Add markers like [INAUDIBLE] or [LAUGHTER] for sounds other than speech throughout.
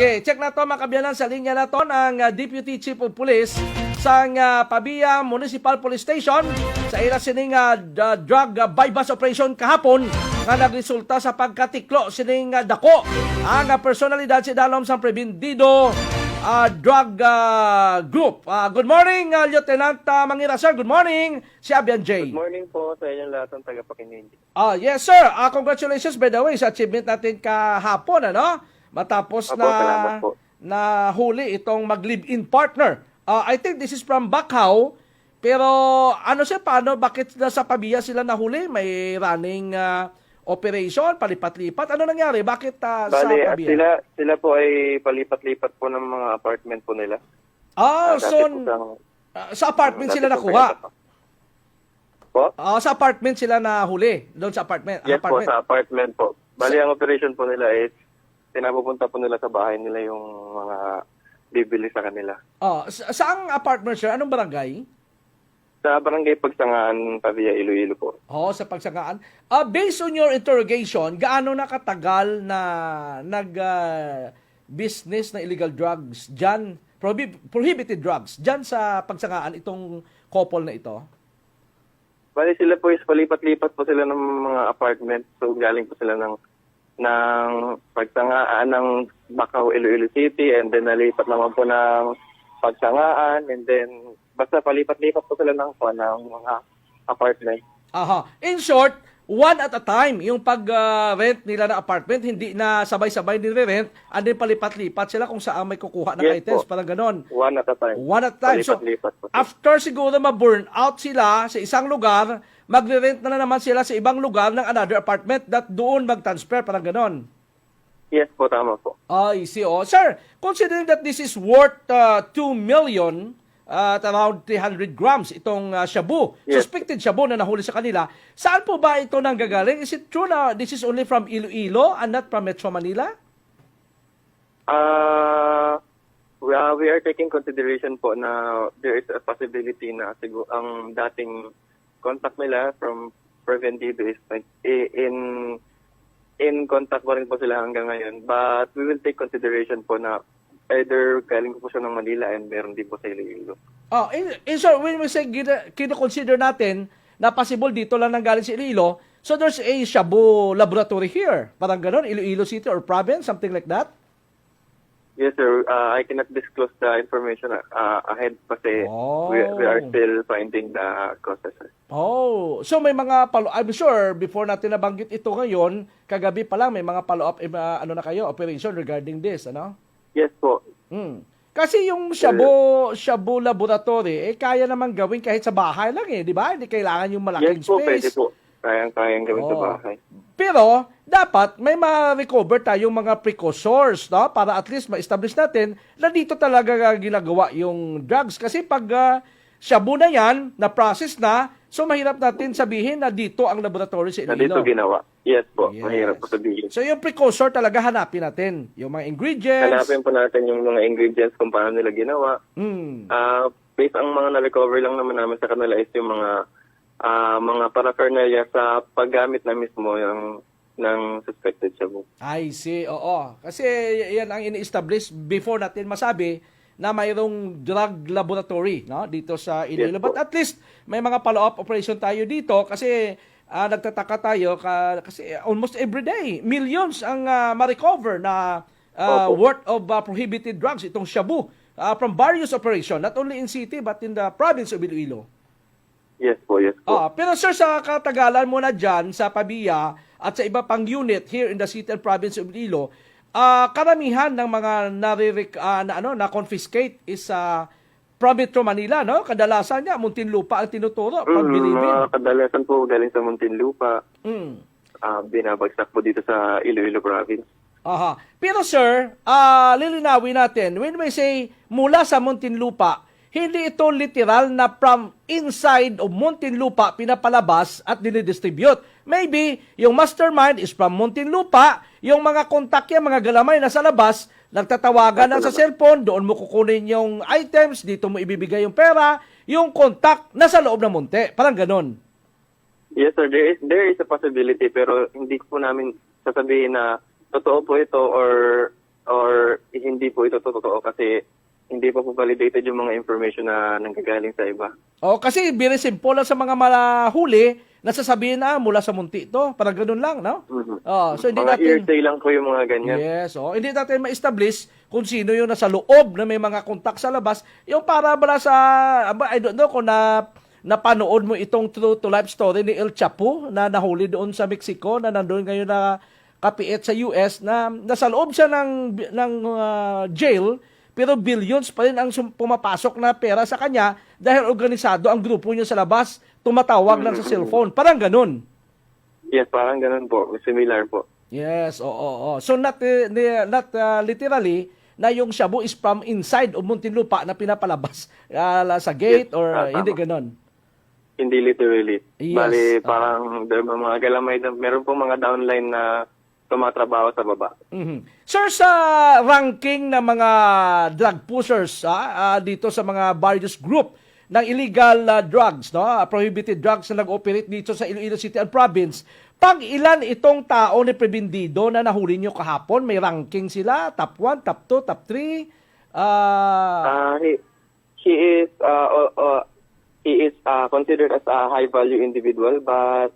Sige, check na to mga kabyanan sa linya na to ng uh, Deputy Chief of Police sa uh, Pabia Municipal Police Station sa ila sining uh, drug uh, bypass operation kahapon nga nagresulta sa pagkatiklo sining uh, dako ang uh, personalidad si Dalom sa Prebindido uh, Drug uh, Group. Uh, good morning, uh, Lieutenant uh, Mangira, sir. Good morning, si Abian J. Good morning po sa inyong lahat ng taga-pakinig. Ah, yes sir. Ah, congratulations by the way sa achievement natin kahapon ano. Matapos Opo, na po. na huli itong mag-live-in partner. Ah, I think this is from Bacau. Pero ano siya paano bakit nasa Pabia sila nahuli? May running ah, operation, palipat-lipat. Ano nangyari? Bakit ah, sa Bali, at Pabia? sila, sila po ay palipat-lipat po ng mga apartment po nila. Ah, dati so po sang- ah, sa apartment sila po nakuha. Po? Ah, sa apartment sila nahuli. Doon sa apartment. Yes po, apartment. sa apartment po. Bali, ang operation po nila is pinapupunta po nila sa bahay nila yung mga bibili sa kanila. Ah, sa- saang apartment sir? Anong barangay? Sa barangay Pagsangaan, Pavia, Iloilo po. Oo, sa pagsagaan. Uh, based on your interrogation, gaano na katagal na nag ah, business ng illegal drugs dyan, prohib- prohibited drugs, dyan sa pagsagaan itong couple na ito? Bali, sila po is palipat-lipat po sila ng mga apartment. So, galing po sila ng ng pagsangaan ng Bacau, Iloilo City and then nalipat naman po ng pagsangaan and then basta palipat-lipat po sila ng, ng mga apartment. Aha. In short, one at a time, yung pag-rent nila ng apartment, hindi na sabay-sabay nire-rent, and then palipat-lipat sila kung saan may kukuha ng Yes items, po. parang ganon. One at a time. One at a time. So, po. after siguro ma-burn out sila sa isang lugar, magre-rent na, na naman sila sa ibang lugar ng another apartment that doon mag-transfer, parang ganon. Yes po, tama po. I see. Oh, sir, considering that this is worth uh, 2 million uh, at around 300 grams itong uh, shabu, Yes. suspected shabu na nahuli sa kanila, saan po ba ito nanggagaling? Is it true na this is only from Iloilo and not from Metro Manila? Ah, we, are, we are taking consideration po na there is a possibility na siguro ang dating contact nila from Preventido is like i- in in contact pa rin po sila hanggang ngayon. But we will take consideration po na either galing po siya ng Manila and meron din po sa Iloilo. Oh, in, in short, when we say kino-consider natin na possible dito lang nanggaling si Iloilo, so there's a shabu laboratory here. Parang ganon, Iloilo City or province, something like that? Yes, sir. Uh, I cannot disclose the information uh, ahead kasi we, we are Oh. still finding the causes. sir. Oh, so may mga follow I'm sure before natin nabanggit ito ngayon, kagabi pa lang may mga follow-up uh, ano na kayo, operation regarding this, ano? Yes po. Hmm. Kasi yung Shabu, Shabu Laboratory, eh kaya naman gawin kahit sa bahay lang eh, di ba? Hindi kailangan yung malaking Yes po, pwede space. po. Kayang-kayang gawin sa Oo. bahay. Pero, dapat may ma-recover tayong mga precursors, no? Para at least ma-establish natin na dito talaga ginagawa yung drugs. Kasi pag ah, shabu na yan, na-process na, so mahirap natin sabihin na dito ang laboratory sa Na dito Iloilo. ginawa. Yes po, Yes. mahirap po sabihin. So yung precursor talaga hanapin natin. Yung mga ingredients. Hanapin po natin yung mga ingredients kung paano nila ginawa. Hmm. Ah, based ang mga na-recover lang naman namin sa kanila is yung mga ah, mga paraphernalia sa paggamit na mismo yung ng suspected shabu. I see, oo. Kasi yan ang ini-establish before natin masabi na mayroong drug laboratory no dito sa Iloilo. Yes. But at least may mga follow-up operation tayo dito kasi ah, nagtataka tayo ka, kasi almost every day millions ang ah, ma-recover na Opo. worth of ah, prohibited drugs itong shabu ah, from various operation not only in city but in the province of Iloilo. Yes po, yes po. Ah, pero sir, sa katagalan mo na dyan, sa Pabia, at sa iba pang unit here in the city and province of Iloilo, ah, karamihan ng mga naririk, ah, na, ano, na confiscate is sa from Metro Manila, no? Kadalasan niya, Muntinlupa ang tinuturo, Mm, pagbilibin. mga kadalasan po galing sa Muntinlupa, Mm. ah, binabagsak po dito sa Iloilo province. Aha. Pero sir, ah lilinawin natin, when we say mula sa Muntinlupa, hindi ito literal na from inside of Muntinlupa pinapalabas at dinidistribute. Maybe yung mastermind is from Muntinlupa, yung mga kontakya, mga galamay na sa labas, nagtatawagan lang sa cellphone, doon mo kukunin yung items, dito mo ibibigay yung pera, yung contact nasa loob ng munti. Parang ganon. Yes sir, there is there is a possibility pero hindi po namin sasabihin na totoo po ito or or hindi po ito totoo kasi hindi pa po validated yung mga information na nanggagaling sa iba. O kasi very simple lang sa mga malahuli, nasasabihin na mula sa munti ito. Parang ganun lang, no? Mhm. Oh, so hindi mga natin hearsay lang po yung mga ganyan. Yes, oh, hindi natin ma-establish kung sino yung nasa loob na may mga kontak sa labas. Yung para bala sa I don't know kung na napanood mo itong true to life story ni El Chapo na nahuli doon sa Mexico na nandoon ngayon na kapiit sa US na nasa loob siya ng ng ah, jail pero billions pa rin ang pumapasok na pera sa kanya dahil organisado ang grupo niya sa labas, tumatawag lang sa cellphone. Parang ganun. Yes, parang ganun po. Similar po. Yes, oo, oo. So not uh, ni- not uh, literally na yung shabu is from inside o Muntinlupa na pinapalabas uh, sa gate Yes, or uh, hindi ganon. Hindi literally. Yes, Bali, parang are mga galamay, meron pong mga downline na tumatrabaho sa baba. Mhm. Sir, sa ranking ng mga drug pushers ah, ah, dito sa mga various group ng illegal ah, drugs, no? ah, prohibited drugs na nag-operate dito sa Iloilo City and Province, pag ilan itong tao ni Prebindido na nahuli nyo kahapon, may ranking sila, top 1, top 2, top 3, ah Ah, he, he is uh, uh, uh, he is uh, considered as a high value individual but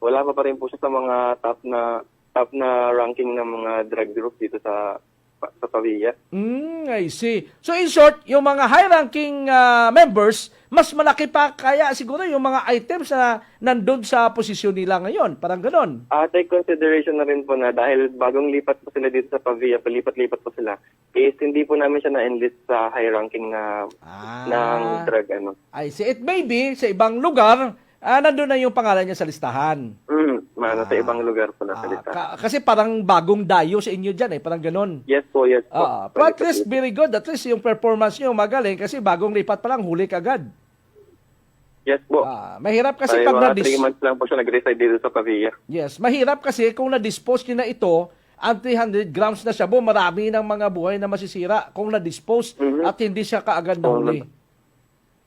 wala pa pa rin po siya sa mga top na top na ranking ng mga drug group dito sa sa Pavia. Mm, I see. So in short, yung mga high-ranking ah, members, mas malaki pa kaya siguro yung mga items na nandun sa posisyon nila ngayon. Parang ganon. Ah, take consideration na rin po na dahil bagong lipat po sila dito sa Pavia, palipat-lipat po sila, is hindi po namin siya na-enlist sa high ranking na Ah. ng drug ano. I see. It may be sa ibang lugar, ah, nandun na yung pangalan niya sa listahan. Mm, mano, sa ibang lugar po na Ah, salita. ka- kasi parang bagong dayo sa inyo dyan eh. Parang ganon. yes po, yes po. Ah, but at least very good. At least yung performance nyo magaling kasi bagong lipat pa lang, huli kagad. yes po. Ah, mahirap kasi Ay, pag mga na 3 months lang po siya nag-reside dito sa Pavia. Yes, mahirap kasi kung na-dispose nyo na ito, ang 300 grams na shabu, marami ng mga buhay na masisira kung na-dispose Mhm. at hindi siya kaagad nahuli.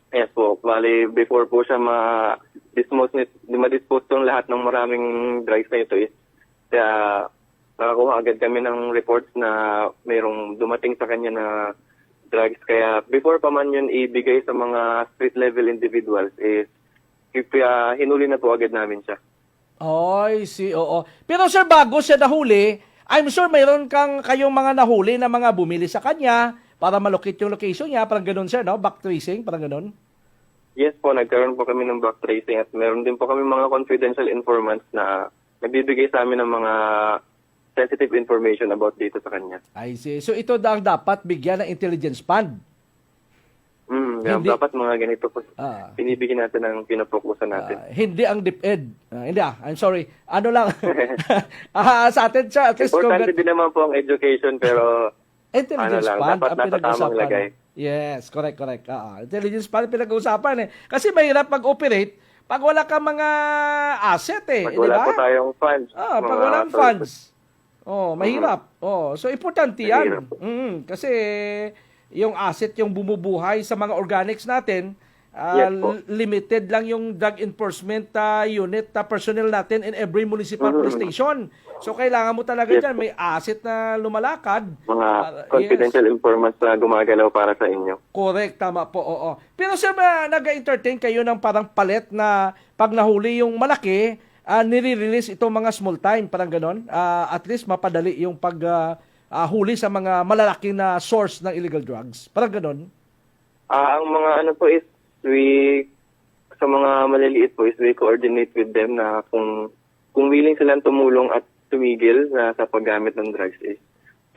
Yes po. Bali, before po siya ma-dispose, ni- ma-dispose tong lahat ng maraming drugs na ito is kaya nakakuha agad kami ng reports na mayroong dumating sa kanya na drugs. Kaya before pa man yun ibigay sa mga street level individuals is kaya hinuli na po agad namin siya. Ay, si oo. Pero sir, bago siya nahuli, I'm sure mayroon kang kayong mga nahuli na mga bumili sa kanya para malocate yung location niya. Parang ganun, sir, no? Back tracing, parang ganun. Yes po, nagkaroon po kami ng back tracing at meron din po kami mga confidential informants na nagbibigay sa amin ng mga sensitive information about dito sa kanya. I see. So ito daw dapat bigyan ng intelligence fund. Mm, Hindi- dapat mga ganito po. Ah. Binibigyan natin ng pinapokusan natin. Ah, hindi ang DepEd. Ah, hindi ah, I'm sorry. Ano lang. [LAUGHS] [LAUGHS] Ah, sa atin, sir, at least Importante din naman po ang education pero [LAUGHS] Intelligence Ano lang, fund dapat ang nasa tamang lagay. Yes, correct, correct. Ah, intelligence ang pinag-uusapan eh. Kasi mahirap mag-operate pag wala kang mga asset eh, pag wala ba? po tayong funds. Ah, pag walang funds. Oh, mahirap. Oh, so importante 'yan. Mahirap. Mm, kasi yung asset yung bumubuhay sa mga organics natin, ah, Yes po. limited lang yung drug enforcement ah, unit na personnel natin in every municipal police station. So kailangan mo talaga Yes diyan may asset na lumalakad. Mga Ah, confidential informants na gumagalaw para sa inyo. Correct, tama po, oo. Pero sir, ba, nag-entertain kayo ng parang palet na pag nahuli yung malaki, ah, nire-release itong mga small time, parang ganon. Ah, at least mapadali yung pag ah, ah, huli sa mga malalaki na source ng illegal drugs. Parang ganon. Ah, ang mga ano po is we sa mga maliliit po is we coordinate with them na kung kung willing silang tumulong at tumigil na sa paggamit ng drugs is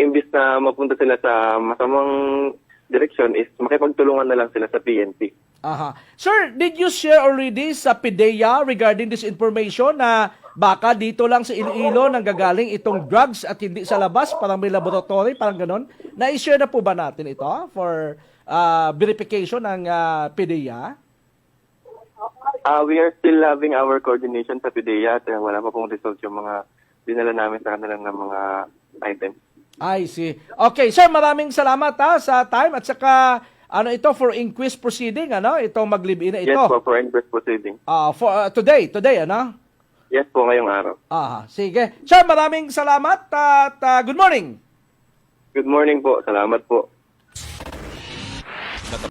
imbis na mapunta sila sa masamang direksyon is makipagtulungan na lang sila sa PNP. Aha. Sir, did you share already sa PIDEA regarding this information na baka dito lang sa Iloilo nanggagaling itong drugs at hindi sa labas, parang may laboratory, parang ganon? Na-share na po ba natin ito for ah, verification ng ah, PIDEA? Ah, we are still having our coordination sa PDEA at uh, wala pa pong result yung mga dinala namin sa kanila ng mga items. I see. Okay, sir, maraming salamat ha, sa time at saka ano ito for inquest proceeding, ano? Ito maglive-in na ito. Yes po, for inquest proceeding. Ah, for ah, today, today, ano? Yes po, ngayong araw. Ah, sige. Sir, maraming salamat at ah, good morning. Good morning po. Salamat po.